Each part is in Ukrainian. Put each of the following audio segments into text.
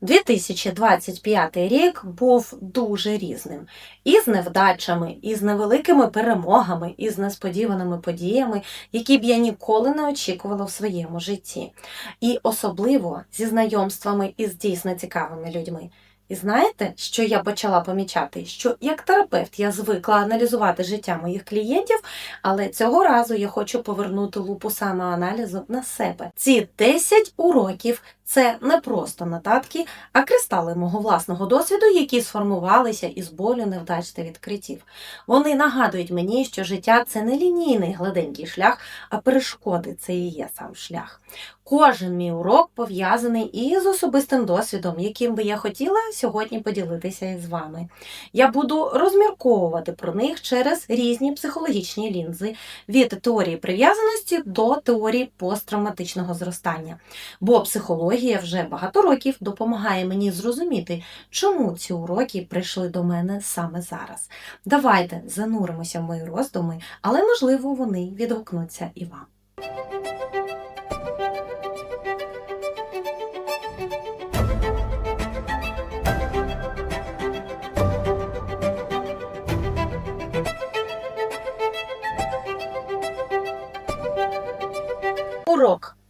2025 рік був дуже різним. І з невдачами, і з невеликими перемогами, і з несподіваними подіями, які б я ніколи не очікувала в своєму житті. І особливо зі знайомствами із дійсно цікавими людьми. І знаєте, що я почала помічати? Що як терапевт я звикла аналізувати життя моїх клієнтів, але цього разу я хочу повернути лупу самоаналізу на себе. Ці 10 уроків це не просто нотатки, а кристали мого власного досвіду, які сформувалися із болю, невдач та відкриттів. Вони нагадують мені, що життя це не лінійний гладенький шлях, а перешкоди це і є сам шлях. Кожен мій урок пов'язаний із особистим досвідом, яким би я хотіла сьогодні поділитися із вами. Я буду розмірковувати про них через різні психологічні лінзи від теорії прив'язаності до теорії посттравматичного зростання. Бо психологія вже багато років допомагає мені зрозуміти, чому ці уроки прийшли до мене саме зараз. Давайте зануримося в мої роздуми, але можливо вони відгукнуться і вам.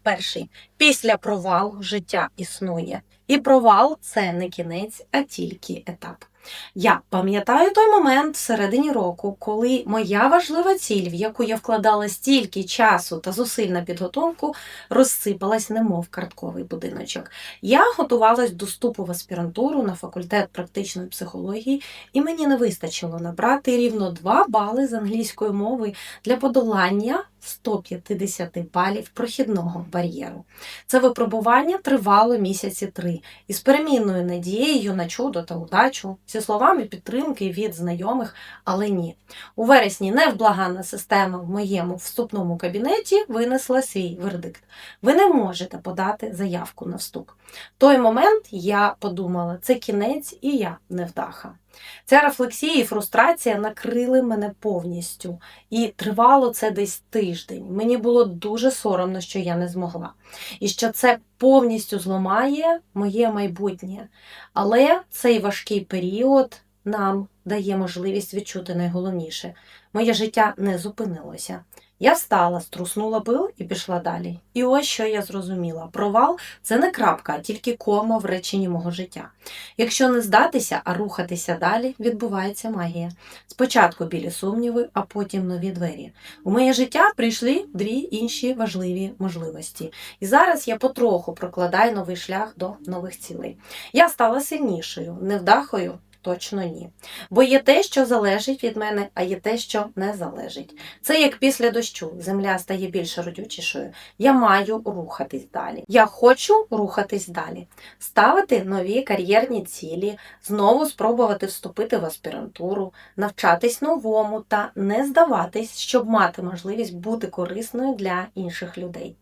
Перший. Після провалу життя існує. І провал це не кінець, а тільки етап. Я пам'ятаю той момент всередині року, коли моя важлива ціль, в яку я вкладала стільки часу та зусиль на підготовку, розсипалась, немов картковий будиночок. Я готувалась до вступу в аспірантуру на факультет практичної психології, і мені не вистачило набрати рівно 2 бали з англійської мови для подолання 150 балів прохідного бар'єру. Це випробування тривало місяці три із перемінною надією на чудо та удачу, зі словами підтримки від знайомих, але ні. У вересні невблаганна система в моєму вступному кабінеті винесла свій вердикт. Ви не можете подати заявку на вступ. В той момент я подумала, це кінець і я невдаха. Ця рефлексія і фрустрація накрили мене повністю, і тривало це десь тиждень. Мені було дуже соромно, що я не змогла, і що це повністю зламає моє майбутнє. Але цей важкий період нам дає можливість відчути найголовніше: моє життя не зупинилося. Я встала, струснула пил і пішла далі. І ось що я зрозуміла: провал це не крапка, а тільки кома в реченні мого життя. Якщо не здатися, а рухатися далі, відбувається магія. Спочатку білі сумніви, а потім нові двері. У моє життя прийшли дві інші важливі можливості. І зараз я потроху прокладаю новий шлях до нових цілей. Я стала сильнішою, невдахою. Точно ні. Бо є те, що залежить від мене, а є те, що не залежить. Це як після дощу. Земля стає більш родючішою. Я маю рухатись далі. Я хочу рухатись далі, ставити нові кар'єрні цілі, знову спробувати вступити в аспірантуру, навчатись новому та не здаватись, щоб мати можливість бути корисною для інших людей.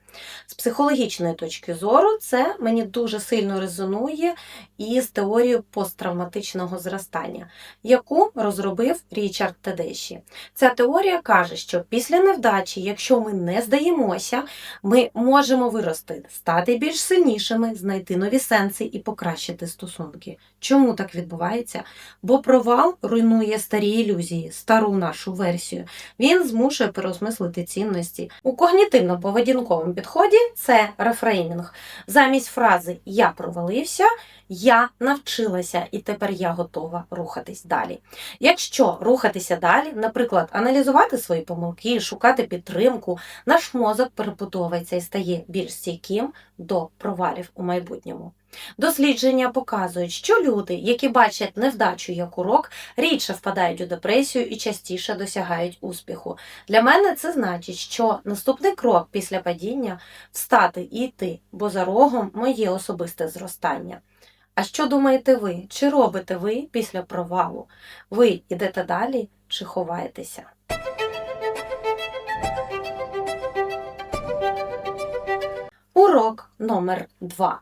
З психологічної точки зору, це мені дуже сильно резонує із теорією посттравматичного зростання, яку розробив Річард Тедеші. Ця теорія каже, що після невдачі, якщо ми не здаємося, ми можемо вирости, стати більш сильнішими, знайти нові сенси і покращити стосунки. Чому так відбувається? Бо провал руйнує старі ілюзії, стару нашу версію. Він змушує переосмислити цінності. У когнітивно-поведінковому підході це рефреймінг. Замість фрази Я провалився, я навчилася і тепер я готова рухатись далі. Якщо рухатися далі, наприклад, аналізувати свої помилки, шукати підтримку, наш мозок перебудовується і стає більш стійким до провалів у майбутньому. Дослідження показують, що люди, які бачать невдачу як урок, рідше впадають у депресію і частіше досягають успіху. Для мене це значить, що наступний крок після падіння встати і йти, бо за рогом моє особисте зростання. А що думаєте ви? Чи робите ви після провалу? Ви йдете далі чи ховаєтеся? Урок номер 2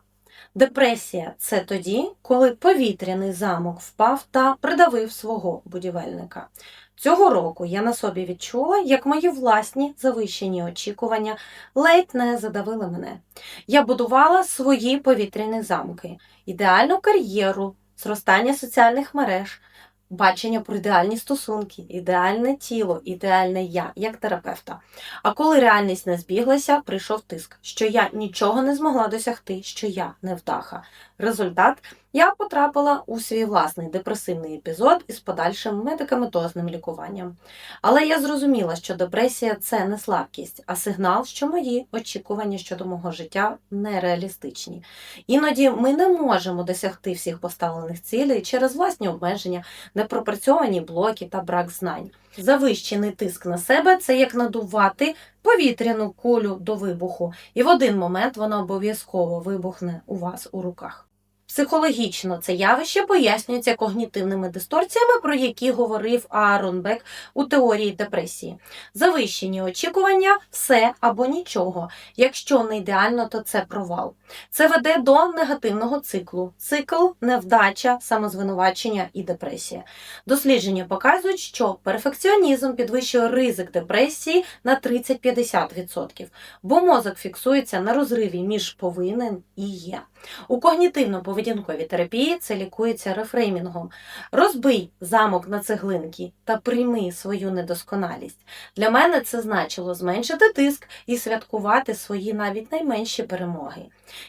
Депресія це тоді, коли повітряний замок впав та придавив свого будівельника. Цього року я на собі відчула, як мої власні завищені очікування ледь не задавили мене. Я будувала свої повітряні замки, ідеальну кар'єру, зростання соціальних мереж, бачення про ідеальні стосунки, ідеальне тіло, ідеальне я як терапевта. А коли реальність не збіглася, прийшов тиск, що я нічого не змогла досягти, що я невдаха. Результат я потрапила у свій власний депресивний епізод із подальшим медикаментозним лікуванням. Але я зрозуміла, що депресія це не слабкість, а сигнал, що мої очікування щодо мого життя нереалістичні. Іноді ми не можемо досягти всіх поставлених цілей через власні обмеження, непропрацьовані блоки та брак знань. Завищений тиск на себе це як надувати повітряну кулю до вибуху, і в один момент вона обов'язково вибухне у вас у руках. Психологічно це явище пояснюється когнітивними дисторціями, про які говорив Аарон Бек у теорії депресії. Завищені очікування все або нічого. Якщо не ідеально, то це провал. Це веде до негативного циклу. Цикл, невдача, самозвинувачення і депресія. Дослідження показують, що перфекціонізм підвищує ризик депресії на 30-50%, бо мозок фіксується на розриві між повинен і є. У когнітивно-поведінковій терапії це лікується рефреймінгом. Розбий замок на цеглинки та прийми свою недосконалість. Для мене це значило зменшити тиск і святкувати свої навіть найменші перемоги.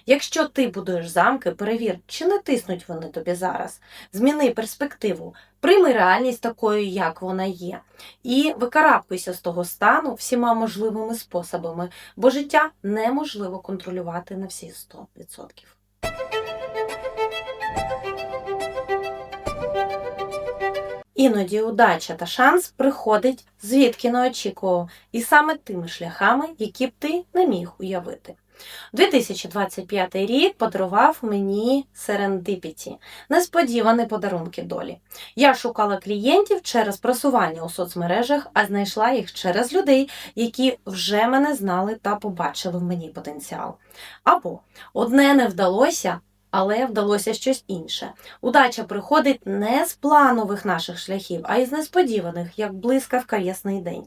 Якщо ти будуєш замки, перевір, чи не тиснуть вони тобі зараз. Зміни перспективу, прийми реальність такою, як вона є, і викарабкуйся з того стану всіма можливими способами, бо життя неможливо контролювати на всі 100%. Іноді удача та шанс приходить звідки не очікував, і саме тими шляхами, які б ти не міг уявити. 2025 рік подарував мені серендипіті, – несподівані подарунки долі. Я шукала клієнтів через просування у соцмережах, а знайшла їх через людей, які вже мене знали та побачили в мені потенціал. Або одне не вдалося, але вдалося щось інше. Удача приходить не з планових наших шляхів, а із несподіваних, як блискавка ясний день.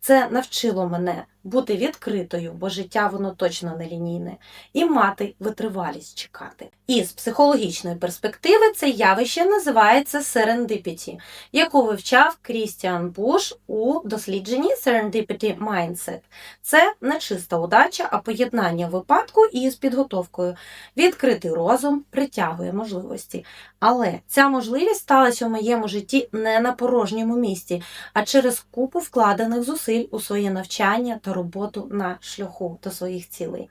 Це навчило мене бути відкритою, бо життя воно точно не лінійне, і мати витривалість чекати. І з психологічної перспективи це явище називається serendipity, яку вивчав Крістіан Буш у дослідженні Serendipity Mindset. Це не чиста удача, а поєднання випадку із підготовкою. Відкритий розум притягує можливості. Але ця можливість сталася у моєму житті не на порожньому місці, а через купу вкладених зусиль у своє навчання та роботу на шляху до своїх цілей.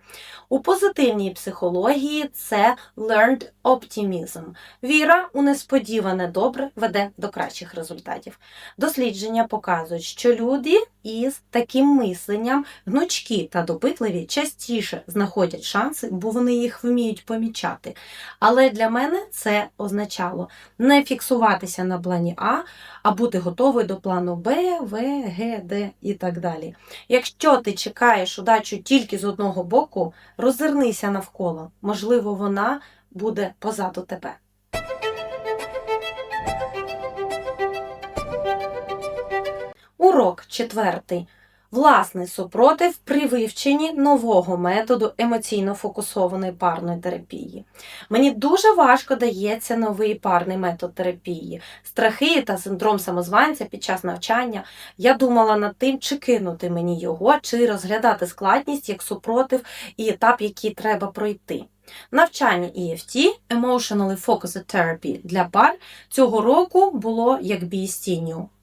У позитивній психології це learned optimism. Віра у несподіване добре веде до кращих результатів. Дослідження показують, що люди із таким мисленням гнучкі та допитливі частіше знаходять шанси, бо вони їх вміють помічати. Але для мене це означало не фіксуватися на плані А, а бути готовою до плану Б, В, Г, Д і так далі. Якщо ти чекаєш удачу тільки з одного боку, роззирнися навколо. Можливо, вона буде позаду тебе. Урок четвертий. Власний супротив при вивченні нового методу емоційно фокусованої парної терапії. Мені дуже важко дається новий парний метод терапії. Страхи та синдром самозванця під час навчання. Я думала над тим, чи кинути мені його, чи розглядати складність як супротив і етап, який треба пройти. Навчання EFT Emotionally Focused Therapy для пар цього року було як бій з.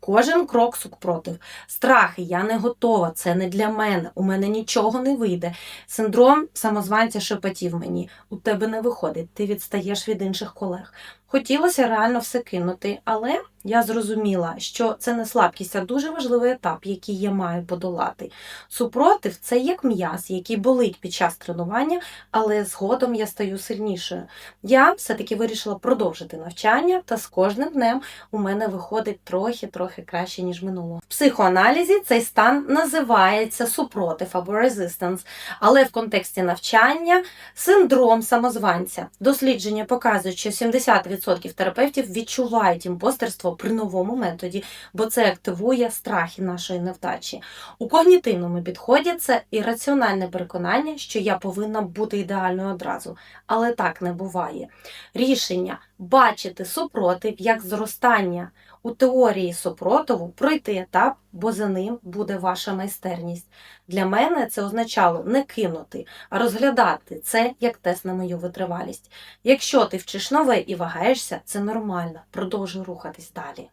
Кожен крок супротив. Страхи, я не готова, це не для мене, у мене нічого не вийде. Синдром самозванця шепотів мені, у тебе не виходить, ти відстаєш від інших колег. Хотілося реально все кинути, але я зрозуміла, що це не слабкість, а дуже важливий етап, який я маю подолати. Супротив це як м'яз, який болить під час тренування, але згодом я стаю сильнішою. Я все-таки вирішила продовжити навчання, та з кожним днем у мене виходить трохи-трохи краще, ніж минуло. В психоаналізі цей стан називається супротив або resistance, але в контексті навчання синдром самозванця. Дослідження показують, що 70% терапевтів відчувають імпостерство при новому методі, бо це активує страхи нашої невдачі. У когнітивному підході це ірраціональне переконання, що я повинна бути ідеальною одразу, але так не буває. Рішення бачити супротив як зростання у теорії супротиву пройти етап, бо за ним буде ваша майстерність. Для мене це означало не кинути, а розглядати це як тест на мою витривалість. Якщо ти вчиш нове і вагаєшся, це нормально. Продовжуй рухатись далі.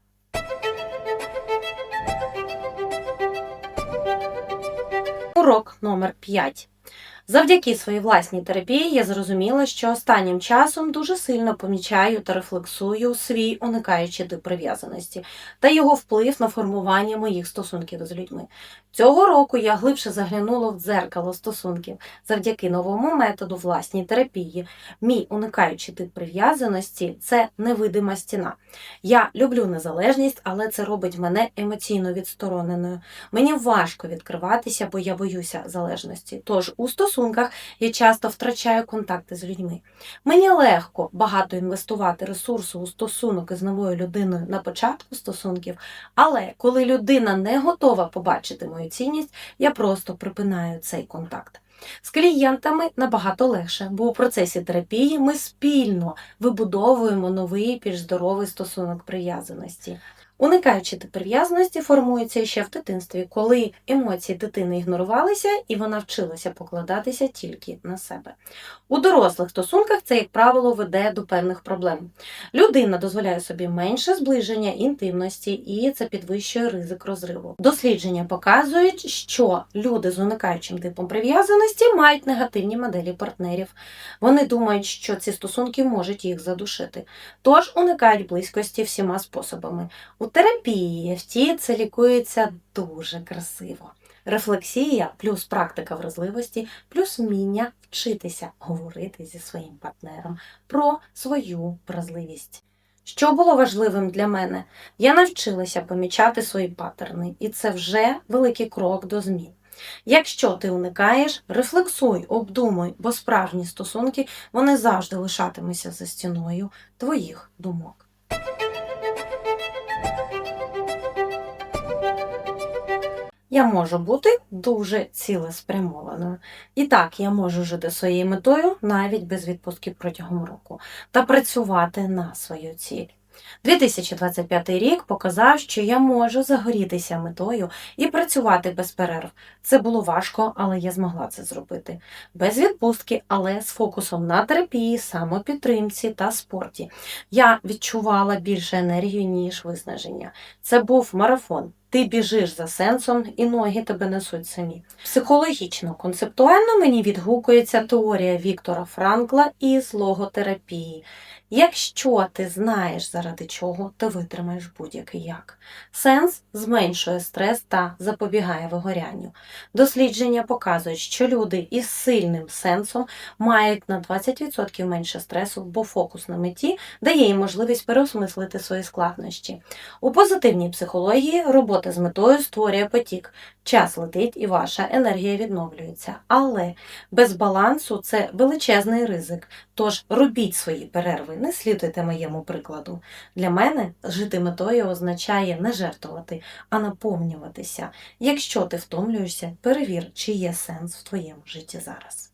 Урок номер 5. Завдяки своїй власній терапії я зрозуміла, що останнім часом дуже сильно помічаю та рефлексую свій уникаючий тип прив'язаності та його вплив на формування моїх стосунків з людьми. Цього року я глибше заглянула в дзеркало стосунків завдяки новому методу власній терапії. Мій уникаючий тип прив'язаності це невидима стіна. Я люблю незалежність, але це робить мене емоційно відстороненою. Мені важко відкриватися, бо я боюся залежності. Тож у стосунках я часто втрачаю контакти з людьми. Мені легко багато інвестувати ресурсу у стосунок із новою людиною на початку стосунків, але коли людина не готова побачити мою цінність, я просто припинаю цей контакт. З клієнтами набагато легше, бо у процесі терапії ми спільно вибудовуємо новий більш здоровий стосунок прив'язаності. Уникаючи прив'язаності формується ще в дитинстві, коли емоції дитини ігнорувалися і вона вчилася покладатися тільки на себе. У дорослих стосунках це, як правило, веде до певних проблем. Людина дозволяє собі менше зближення інтимності, і це підвищує ризик розриву. Дослідження показують, що люди з уникаючим типом прив'язаності мають негативні моделі партнерів. Вони думають, що ці стосунки можуть їх задушити, тож уникають близькості всіма способами. Терапії EFT це лікується дуже красиво. Рефлексія плюс практика вразливості, плюс вміння вчитися говорити зі своїм партнером про свою вразливість. Що було важливим для мене? Я навчилася помічати свої паттерни, і це вже великий крок до змін. Якщо ти уникаєш, рефлексуй, обдумуй, бо справжні стосунки вони завжди лишатимуться за стіною твоїх думок. Я можу бути дуже цілеспрямованою. І так, я можу жити своєю метою навіть без відпустки протягом року та працювати на свою ціль. 2025 рік показав, що я можу загорітися метою і працювати без перерв. Це було важко, але я змогла це зробити. Без відпустки, але з фокусом на терапії, самопідтримці та спорті. Я відчувала більше енергії, ніж виснаження. Це був марафон. Ти біжиш за сенсом, і ноги тебе несуть самі. Психологічно, концептуально мені відгукується теорія Віктора Франкла із логотерапії. Якщо ти знаєш, заради чого, ти витримаєш будь-який як. Сенс зменшує стрес та запобігає вигорянню. Дослідження показують, що люди із сильним сенсом мають на 20% менше стресу, бо фокус на меті дає їм можливість переосмислити свої складнощі. У позитивній психології робота з метою створює потік. Час летить і ваша енергія відновлюється. Але без балансу це величезний ризик. Тож робіть свої перерви, не слідуйте моєму прикладу. Для мене жити метою означає не жертвувати, а наповнюватися. Якщо ти втомлюєшся, перевір, чи є сенс в твоєму житті зараз.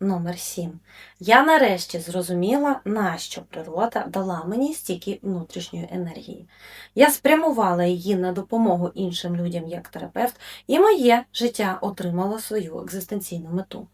Номер 7. Я нарешті зрозуміла, нащо природа дала мені стільки внутрішньої енергії. Я спрямувала її на допомогу іншим людям як терапевт, і моє життя отримало свою екзистенційну мету.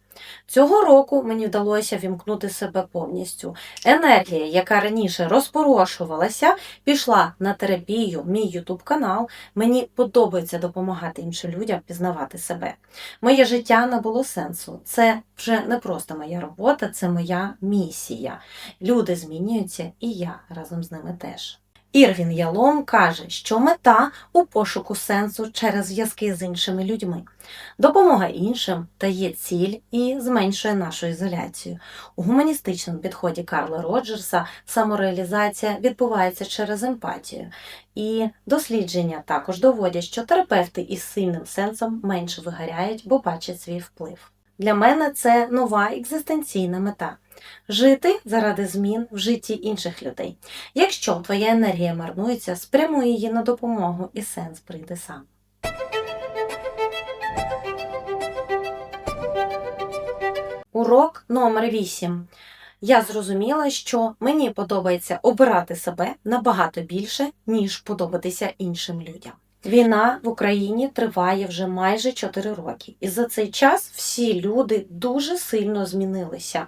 Цього року мені вдалося вімкнути себе повністю. Енергія, яка раніше розпорошувалася, пішла на терапію, мій ютуб канал. Мені подобається допомагати іншим людям пізнавати себе. Моє життя набуло сенсу. Це вже не просто моя робота, це моя місія. Люди змінюються, і я разом з ними теж. Ірвін Ялом каже, що мета у пошуку сенсу через зв'язки з іншими людьми. Допомога іншим дає ціль і зменшує нашу ізоляцію. У гуманістичному підході Карла Роджерса самореалізація відбувається через емпатію. І дослідження також доводять, що терапевти із сильним сенсом менше вигоряють, бо бачать свій вплив. Для мене це нова екзистенційна мета жити заради змін в житті інших людей. Якщо твоя енергія марнується, спрямуй її на допомогу, і сенс прийде сам. Урок номер 8. Я зрозуміла, що мені подобається обирати себе набагато більше, ніж подобатися іншим людям. Війна в Україні триває вже майже 4 роки, і за цей час всі люди дуже сильно змінилися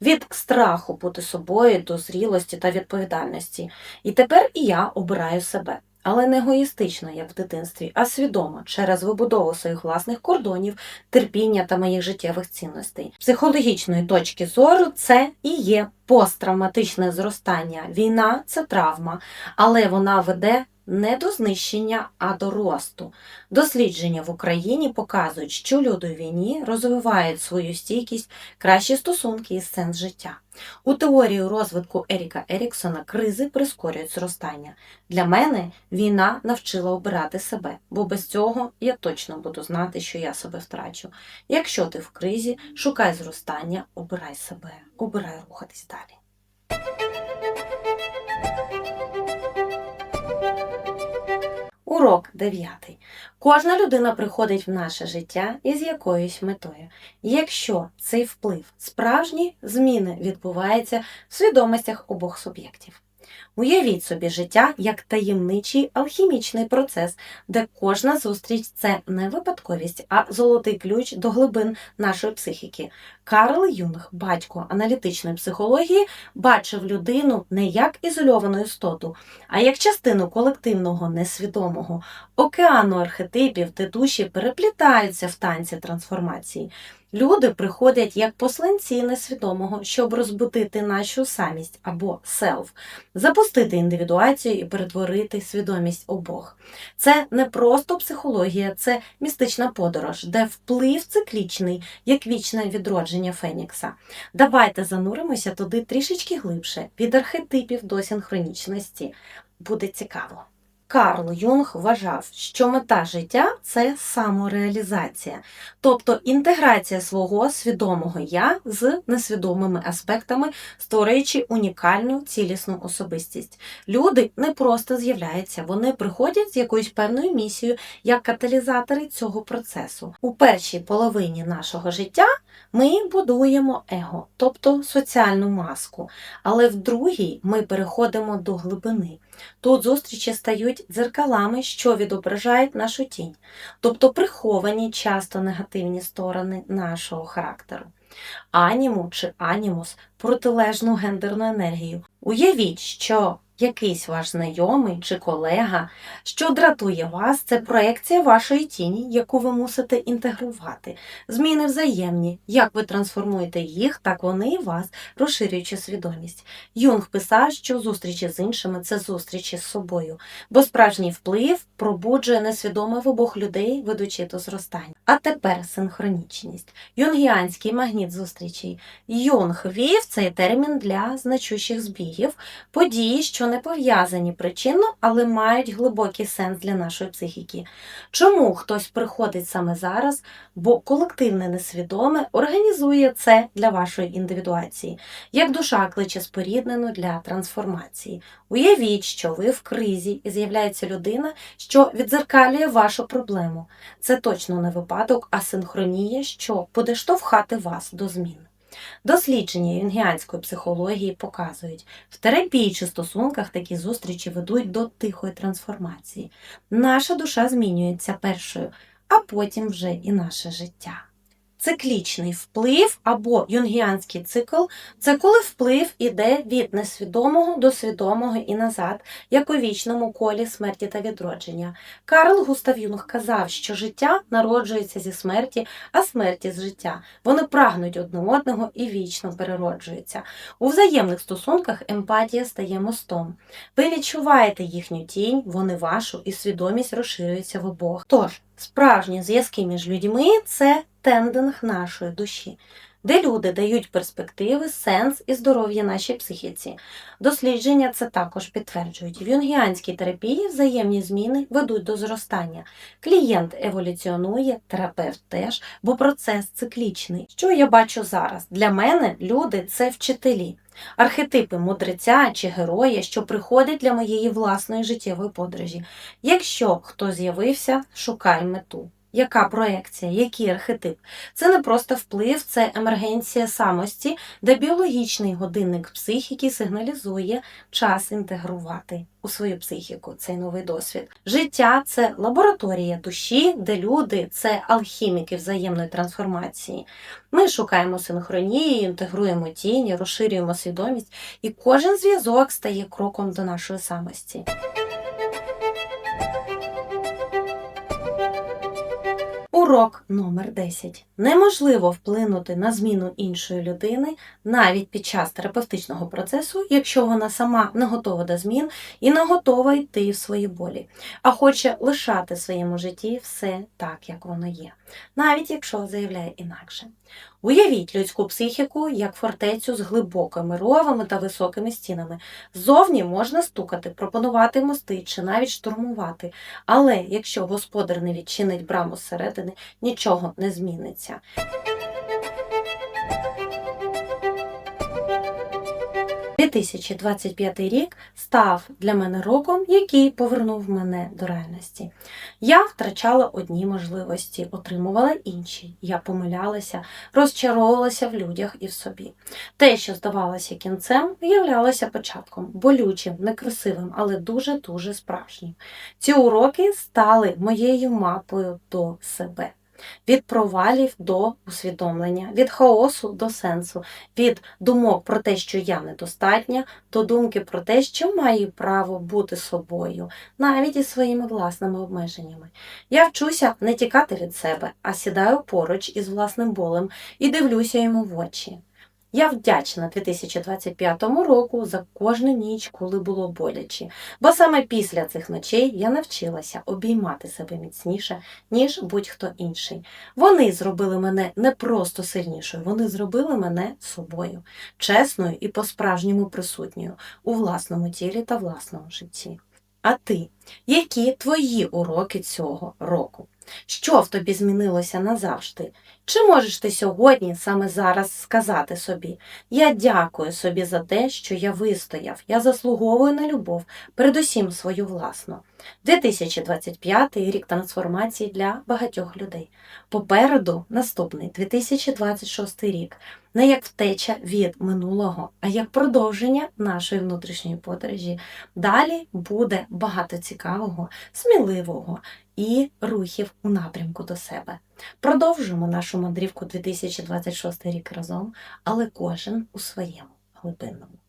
від страху бути собою до зрілості та відповідальності. І тепер і я обираю себе. Але не егоїстично, як в дитинстві, а свідомо через вибудову своїх власних кордонів, терпіння та моїх життєвих цінностей. Психологічної точки зору це і є посттравматичне зростання. Війна це травма, але вона веде не до знищення, а до росту. Дослідження в Україні показують, що люди у війні розвивають свою стійкість, кращі стосунки і сенс життя. У теорії розвитку Еріка Еріксона кризи прискорюють зростання. Для мене війна навчила обирати себе, бо без цього я точно буду знати, що я себе втрачу. Якщо ти в кризі, шукай зростання, обирай себе, обирай рухатись далі. Урок 9. Кожна людина приходить в наше життя із якоюсь метою. Якщо цей вплив справжні зміни відбуваються в свідомостях обох суб'єктів. Уявіть собі життя як таємничий алхімічний процес, де кожна зустріч це не випадковість, а золотий ключ до глибин нашої психіки. Карл Юнг, батько аналітичної психології, бачив людину не як ізольовану істоту, а як частину колективного несвідомого океану архетипів, де душі переплітаються в танці трансформації. Люди приходять як посланці несвідомого, щоб розбудити нашу самість або селф, запустити індивідуацію і перетворити свідомість обох. Це не просто психологія, це містична подорож, де вплив циклічний, як вічне відродження Фенікса. Давайте зануримося туди трішечки глибше, від архетипів до синхронічності. Буде цікаво. Карл Юнг вважав, що мета життя це самореалізація, тобто інтеграція свого свідомого я з несвідомими аспектами, створюючи унікальну цілісну особистість. Люди не просто з'являються, вони приходять з якоюсь певною місією як каталізатори цього процесу. У першій половині нашого життя ми будуємо его, тобто соціальну маску, але в другій ми переходимо до глибини. Тут зустрічі стають дзеркалами, що відображають нашу тінь, тобто приховані часто негативні сторони нашого характеру. Аніму чи анімус протилежну гендерну енергію. Уявіть, що якийсь ваш знайомий чи колега, що дратує вас, це проекція вашої тіні, яку ви мусите інтегрувати. Зміни взаємні. Як ви трансформуєте їх, так вони і вас, розширюючи свідомість. Юнг писав, що зустрічі з іншими це зустрічі з собою, бо справжній вплив пробуджує несвідоме в обох людей, ведучи до зростання. А тепер синхронічність. Юнгіанський магніт зустрічей. Юнг вів цей термін для значущих збігів, події, що не пов'язані причинно, але мають глибокий сенс для нашої психіки. Чому хтось приходить саме зараз? Бо колективне несвідоме організує це для вашої індивідуації, як душа кличе споріднену для трансформації. Уявіть, що ви в кризі і з'являється людина, що відзеркалює вашу проблему. Це точно не випадок, а синхронія, що буде штовхати вас до змін. Дослідження юнгіанської психології показують, в терапії стосунках такі зустрічі ведуть до тихої трансформації. Наша душа змінюється першою, а потім вже і наше життя. Циклічний вплив або юнгіанський цикл це коли вплив іде від несвідомого до свідомого і назад, як у вічному колі смерті та відродження. Карл Густав Юнг казав, що життя народжується зі смерті, а смерті з життя. Вони прагнуть одне одного і вічно перероджуються. У взаємних стосунках емпатія стає мостом. Ви відчуваєте їхню тінь, вони вашу, і свідомість розширюється в обох. Тож, справжні зв'язки між людьми це тендинг нашої душі, де люди дають перспективи, сенс і здоров'я нашій психіці. Дослідження це також підтверджують. В юнгіанській терапії взаємні зміни ведуть до зростання. Клієнт еволюціонує, терапевт теж, бо процес циклічний. Що я бачу зараз? Для мене люди це вчителі. Архетипи мудреця чи героя, що приходять для моєї власної життєвої подорожі. Якщо хто з'явився, шукай мету. Яка проекція, який архетип? Це не просто вплив, це емергенція самості, де біологічний годинник психіки сигналізує час інтегрувати у свою психіку цей новий досвід. Життя це лабораторія душі, де люди це алхіміки взаємної трансформації. Ми шукаємо синхронії, інтегруємо тіні, розширюємо свідомість, і кожен зв'язок стає кроком до нашої самості. Урок номер 10. Неможливо вплинути на зміну іншої людини навіть під час терапевтичного процесу, якщо вона сама не готова до змін і не готова йти в свої болі, а хоче лишати в своєму житті все так, як воно є, навіть якщо заявляє інакше. Уявіть людську психіку як фортецю з глибокими ровами та високими стінами. Ззовні можна стукати, пропонувати мости чи навіть штурмувати. Але якщо господар не відчинить браму зсередини, нічого не зміниться. – 2025 рік став для мене роком, який повернув мене до реальності. Я втрачала одні можливості, отримувала інші. Я помилялася, розчаровувалася в людях і в собі. Те, що здавалося кінцем, виявлялося початком, болючим, некрасивим, але дуже-дуже справжнім. Ці уроки стали моєю мапою до себе. Від провалів до усвідомлення, від хаосу до сенсу, від думок про те, що я недостатня, до думки про те, що маю право бути собою, навіть із своїми власними обмеженнями. Я вчуся не тікати від себе, а сідаю поруч із власним болем і дивлюся йому в очі. Я вдячна 2025 року за кожну ніч, коли було боляче, бо саме після цих ночей я навчилася обіймати себе міцніше, ніж будь-хто інший. Вони зробили мене не просто сильнішою, вони зробили мене собою, чесною і по-справжньому присутньою у власному тілі та власному житті. А ти, які твої уроки цього року? Що в тобі змінилося назавжди? Чи можеш ти сьогодні, саме зараз, сказати собі: Я дякую собі за те, що я вистояв, я заслуговую на любов, передусім свою власну. 2025 рік трансформації для багатьох людей. Попереду наступний 2026 рік, не як втеча від минулого, а як продовження нашої внутрішньої подорожі. Далі буде багато цікавого, сміливого і рухів у напрямку до себе. Продовжимо нашу мандрівку 2026 рік разом, але кожен у своєму глибинному.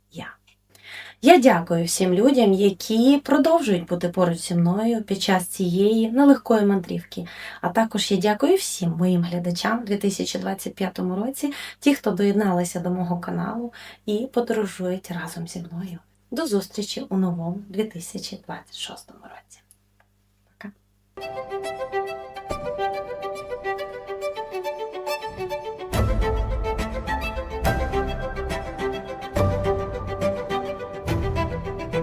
Я дякую всім людям, які продовжують бути поруч зі мною під час цієї нелегкої мандрівки. А також я дякую всім моїм глядачам у 2025 році, ті, хто доєдналися до мого каналу і подорожують разом зі мною. До зустрічі у новому 2026 році. Пока!